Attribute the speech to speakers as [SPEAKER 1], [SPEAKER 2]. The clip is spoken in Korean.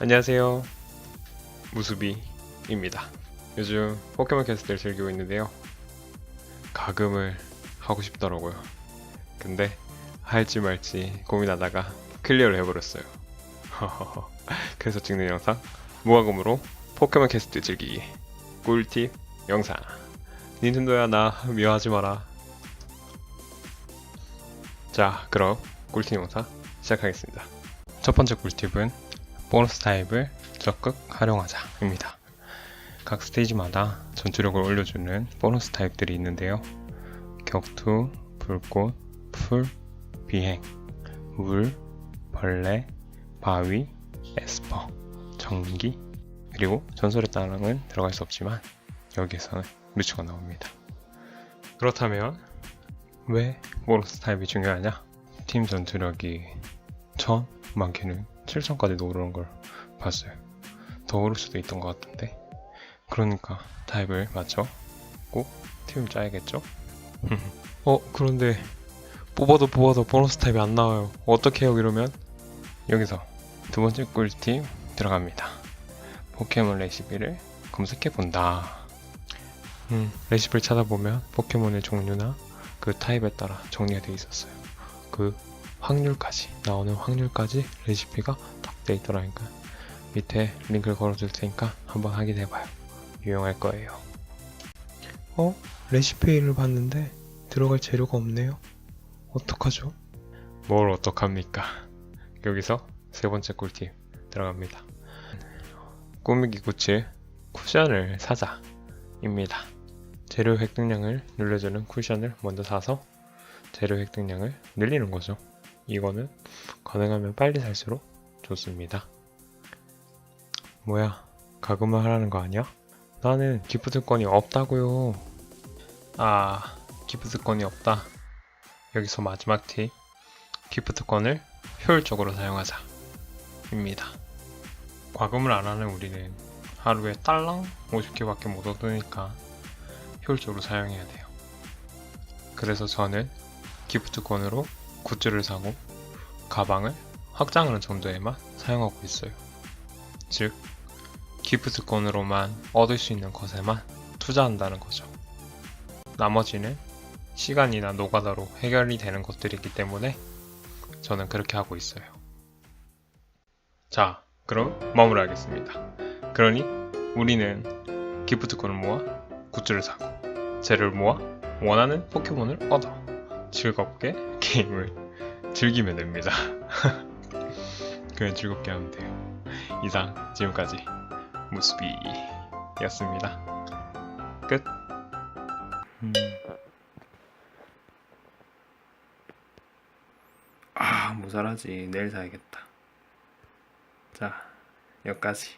[SPEAKER 1] 안녕하세요. 무수비입니다. 요즘 포켓몬 캐스트를 즐기고 있는데요. 가금을 하고 싶더라고요. 근데 할지 말지 고민하다가 클리어를 해버렸어요. 그래서 찍는 영상 무과금으로 포켓몬 캐스트 즐기기 꿀팁 영상 닌텐도야 나 미워하지 마라 자 그럼 꿀팁 영상 시작하겠습니다 첫 번째 꿀팁은 보너스 타입을 적극 활용하자 입니다. 각 스테이지마다 전투력을 올려주는 보너스 타입들이 있는데요. 격투, 불꽃, 풀, 비행, 물, 벌레, 바위, 에스퍼, 전기, 그리고 전설의 따랑은 들어갈 수 없지만 여기에서는 뮤츠가 나옵니다. 그렇다면 왜 보너스 타입이 중요하냐? 팀 전투력이 1000, 많게는 7천까지도 오르는 걸 봤어요. 더 오를 수도 있던 것 같은데. 그러니까 타입을 맞춰 꼭 팀을 짜야겠죠? 어, 그런데 뽑아도 뽑아도 보너스 타입이 안 나와요. 어떻게 해요, 이러면? 여기서 두 번째 꿀팁 들어갑니다. 포켓몬 레시피를 검색해 본다. 음, 레시피를 찾아보면 포켓몬의 종류나 그 타입에 따라 정리가 되어 있었어요. 그 확률까지 나오는 확률까지 레시피가 딱 돼 있더라니까. 밑에 링크를 걸어줄 테니까 한번 확인해 봐요. 유용할 거예요. 어? 레시피를 봤는데 들어갈 재료가 없네요. 어떡하죠? 뭘 어떡합니까? 여기서 세 번째 꿀팁 들어갑니다. 꾸미기 굿즈 쿠션을 사자 입니다. 재료 획득량을 늘려주는 쿠션을 먼저 사서 재료 획득량을 늘리는 거죠 이거는 가능하면 빨리 살수록 좋습니다. 뭐야, 가금을 하라는 거 아니야? 나는 기프트권이 없다고요. 아, 기프트권이 없다. 여기서 마지막 팁. 기프트권을 효율적으로 사용하자. 입니다. 과금을 안 하는 우리는 하루에 딸랑 50개밖에 못 얻으니까 효율적으로 사용해야 돼요. 그래서 저는 기프트권으로 굿즈를 사고 가방을 확장하는 정도에만 사용하고 있어요. 즉, 기프트권으로만 얻을 수 있는 것에만 투자한다는 거죠. 나머지는 시간이나 노가다로 해결이 되는 것들이기 때문에 저는 그렇게 하고 있어요. 자, 그럼 마무리하겠습니다. 그러니 우리는 기프트권을 모아 굿즈를 사고 재료를 모아 원하는 포켓몬을 얻어 즐겁게 게임을 즐기면 됩니다. 그냥 즐겁게 하면 돼요. 이상 지금까지 무스비였습니다. 끝. 음.
[SPEAKER 2] 아 모자라지 내일 사야겠다 자 여기까지